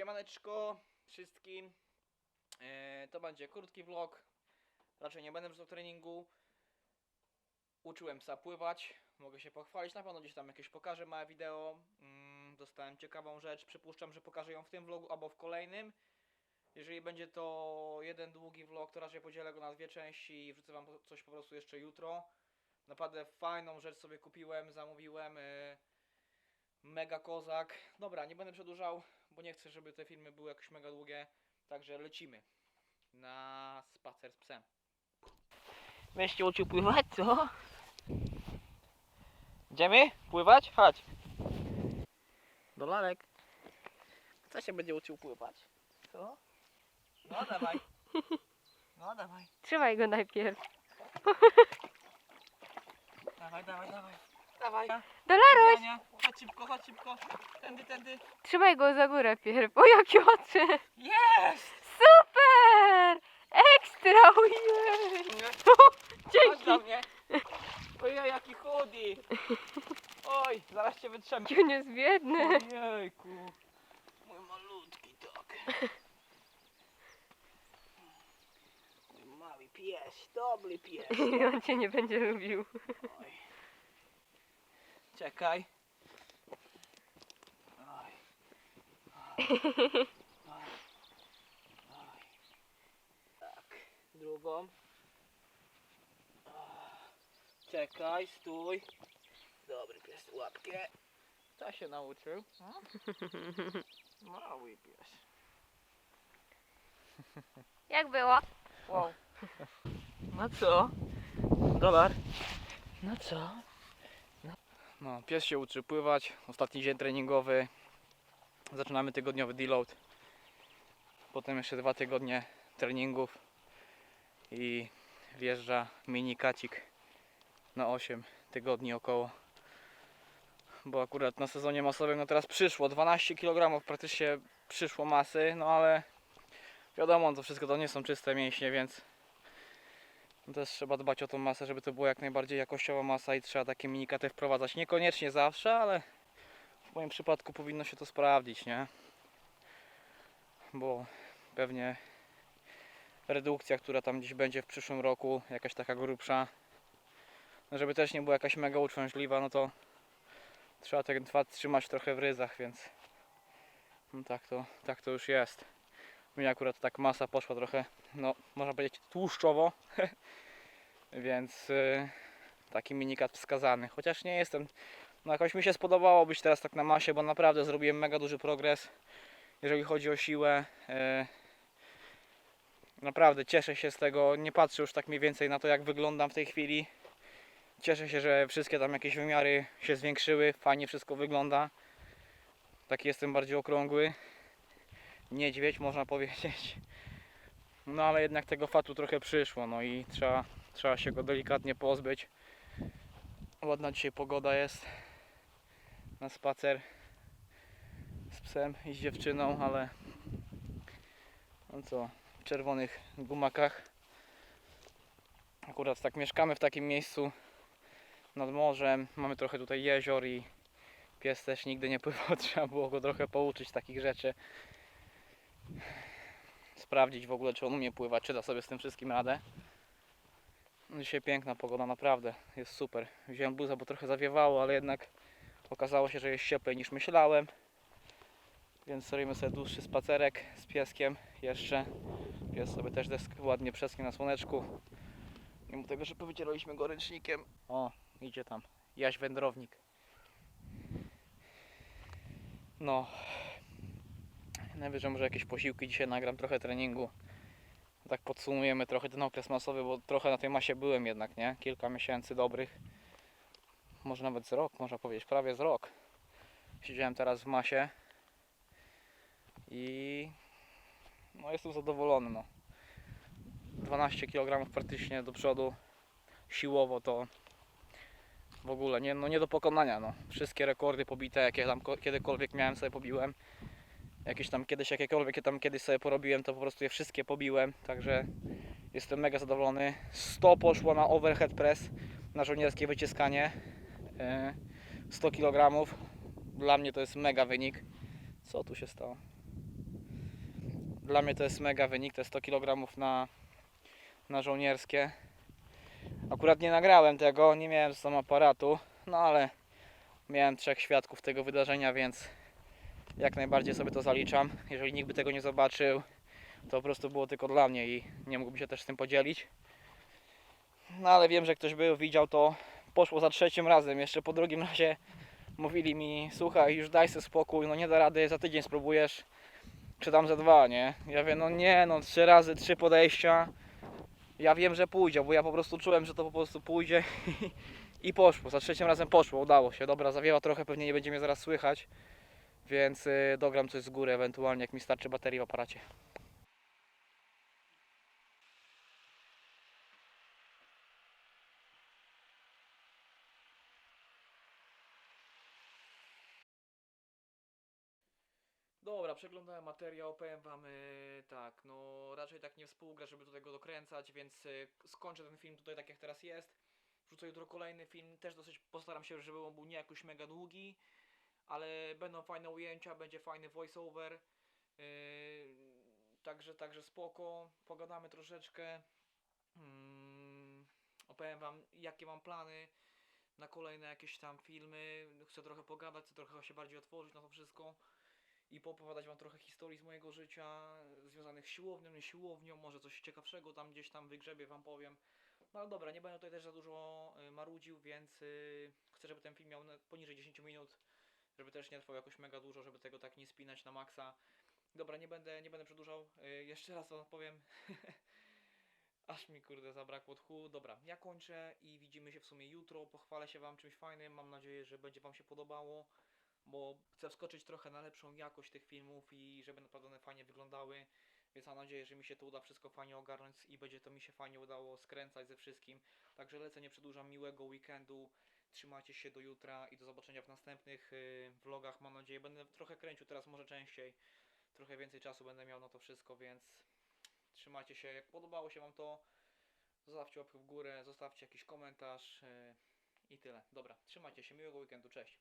Siemaneczko wszystkim. E, to będzie krótki vlog. Raczej nie będę wrzucał treningu. Uczyłem psa pływać. Mogę się pochwalić. Na pewno gdzieś tam jakieś pokażę małe wideo. Mm, dostałem ciekawą rzecz. Przypuszczam, że pokażę ją w tym vlogu albo w kolejnym. Jeżeli będzie to jeden długi vlog, to raczej podzielę go na dwie części i wrzucę wam coś po prostu jeszcze jutro. Naprawdę fajną rzecz sobie kupiłem, zamówiłem. e, Mega kozak. Dobra, nie będę przedłużał, bo nie chcę, żeby te filmy były jakoś mega długie. Także lecimy na spacer z psem. Będziesz się uczył pływać, co? Idziemy? Pływać? Chodź. Dolarek. Kto się będzie uczył pływać? Co? No dawaj. No dawaj. Trzymaj go najpierw. Dawaj, dawaj, dawaj. Dawaj. Dolaruś! Chodź szybko, chodź szybko. Tędy, tędy. Trzymaj go za górę pierw. O jakie oczy! Jest! Super! Ekstra! Ojej! Chodź Dzięki! do mnie. Ojej, jaki chudy. Oj, zaraz cię wytrzemy. On jest biedny. Ojejku. Mój malutki tak. Mój mały pies, dobry pies. On cię nie będzie lubił. Oj. Czekaj. Oj. Oj. Oj. Oj. Tak. Drugą. Czekaj, stój. Dobry pies, łapkę. Co się nauczył? Mały pies. Jak było? Wow. No co? Dolar. No co? No, pies się uczy pływać. Ostatni dzień treningowy. Zaczynamy tygodniowy deload. Potem jeszcze dwa tygodnie treningów. I wjeżdża mini kacik na 8 tygodni około. Bo akurat na sezonie masowym no teraz przyszło 12 kg praktycznie przyszło masy, no ale wiadomo, to wszystko to nie są czyste mięśnie, więc też trzeba dbać o tą masę, żeby to była jak najbardziej jakościowa masa i trzeba takie minikaty wprowadzać. Niekoniecznie zawsze, ale w moim przypadku powinno się to sprawdzić, nie? Bo pewnie redukcja, która tam gdzieś będzie w przyszłym roku, jakaś taka grubsza, no żeby też nie była jakaś mega uciążliwa, no to trzeba ten twat trzymać trochę w ryzach, więc no tak to, tak to już jest. Mi akurat tak masa poszła trochę, no można powiedzieć tłuszczowo, więc y, taki minikat wskazany. Chociaż nie jestem, no jakoś mi się spodobało być teraz tak na masie, bo naprawdę zrobiłem mega duży progres, jeżeli chodzi o siłę. y, Naprawdę cieszę się z tego, nie patrzę już tak mniej więcej na to jak wyglądam w tej chwili. Cieszę się, że wszystkie tam jakieś wymiary się zwiększyły, fajnie wszystko wygląda. Taki jestem bardziej okrągły. Niedźwiedź można powiedzieć. No ale jednak tego fatu trochę przyszło, no i trzeba, trzeba się go delikatnie pozbyć. Ładna dzisiaj pogoda jest na spacer z psem i z dziewczyną, ale no co, w czerwonych gumakach. Akurat tak mieszkamy w takim miejscu nad morzem, mamy trochę tutaj jezior i pies też nigdy nie pływał, trzeba było go trochę pouczyć takich rzeczy sprawdzić w ogóle, czy on umie pływać, czy da sobie z tym wszystkim radę. Dzisiaj piękna pogoda, naprawdę, jest super. Wziąłem buza, bo trochę zawiewało, ale jednak okazało się, że jest cieplej niż myślałem. Więc zrobimy sobie dłuższy spacerek z pieskiem jeszcze. Pies sobie też desk ładnie przeschnie na słoneczku. Mimo tego, że powycieraliśmy go ręcznikiem. O, idzie tam. Jaś wędrownik. No, Najwyżej może jakieś posiłki dzisiaj nagram, trochę treningu. Tak podsumujemy trochę ten okres masowy, bo trochę na tej masie byłem jednak, nie? Kilka miesięcy dobrych. Może nawet z rok, można powiedzieć, prawie z rok. Siedziałem teraz w masie i no jestem zadowolony, no. 12 kg praktycznie do przodu siłowo to w ogóle nie, no nie do pokonania, no. Wszystkie rekordy pobite, jakie tam ko- kiedykolwiek miałem sobie pobiłem jakieś tam kiedyś jakiekolwiek je tam kiedyś sobie porobiłem, to po prostu je wszystkie pobiłem, także jestem mega zadowolony. 100 poszło na overhead press, na żołnierskie wyciskanie. E, 100 kg. Dla mnie to jest mega wynik. Co tu się stało? Dla mnie to jest mega wynik, jest 100 kg na, na żołnierskie. Akurat nie nagrałem tego, nie miałem z sobą aparatu, no ale miałem trzech świadków tego wydarzenia, więc jak najbardziej sobie to zaliczam. Jeżeli nikt by tego nie zobaczył, to po prostu było tylko dla mnie i nie mógłbym się też z tym podzielić. No ale wiem, że ktoś był, widział to, poszło za trzecim razem. Jeszcze po drugim razie mówili mi, słuchaj, już daj sobie spokój, no nie da rady, za tydzień spróbujesz, czy tam za dwa, nie? Ja wiem, no nie, no trzy razy, trzy podejścia. Ja wiem, że pójdzie, bo ja po prostu czułem, że to po prostu pójdzie i poszło. Za trzecim razem poszło, udało się. Dobra, zawiewa trochę, pewnie nie będzie mnie zaraz słychać, więc y, dogram coś z góry, ewentualnie jak mi starczy baterii w aparacie. Dobra, przeglądałem materiał, powiem wam yy, tak, no raczej tak nie współgra, żeby do tego dokręcać, więc yy, skończę ten film tutaj tak jak teraz jest. Wrzucę jutro kolejny film, też dosyć postaram się, żeby on był nie jakoś mega długi, ale będą fajne ujęcia, będzie fajny voiceover. Yy, także, także spoko, pogadamy troszeczkę. Mm, opowiem wam jakie mam plany na kolejne jakieś tam filmy. Chcę trochę pogadać, chcę trochę się bardziej otworzyć na to wszystko i poopowiadać wam trochę historii z mojego życia, związanych z siłownią, nie siłownią, może coś ciekawszego tam gdzieś tam wygrzebie wam powiem. No ale dobra, nie będę tutaj też za dużo y, marudził, więc y, chcę, żeby ten film miał poniżej 10 minut, żeby też nie trwał jakoś mega dużo, żeby tego tak nie spinać na maksa. Dobra, nie będę, nie będę przedłużał. Y, jeszcze raz wam powiem. Aż mi kurde zabrakło tchu. Dobra, ja kończę i widzimy się w sumie jutro. Pochwalę się wam czymś fajnym. Mam nadzieję, że będzie wam się podobało bo chcę wskoczyć trochę na lepszą jakość tych filmów i żeby naprawdę one fajnie wyglądały. Więc mam nadzieję, że mi się to uda wszystko fajnie ogarnąć i będzie to mi się fajnie udało skręcać ze wszystkim. Także lecę, nie przedłużam miłego weekendu. Trzymajcie się do jutra i do zobaczenia w następnych y, vlogach. Mam nadzieję, będę trochę kręcił teraz, może częściej. Trochę więcej czasu będę miał na to wszystko, więc trzymajcie się. Jak podobało się Wam to, zostawcie łapkę w górę, zostawcie jakiś komentarz y, i tyle. Dobra, trzymajcie się, miłego weekendu, cześć.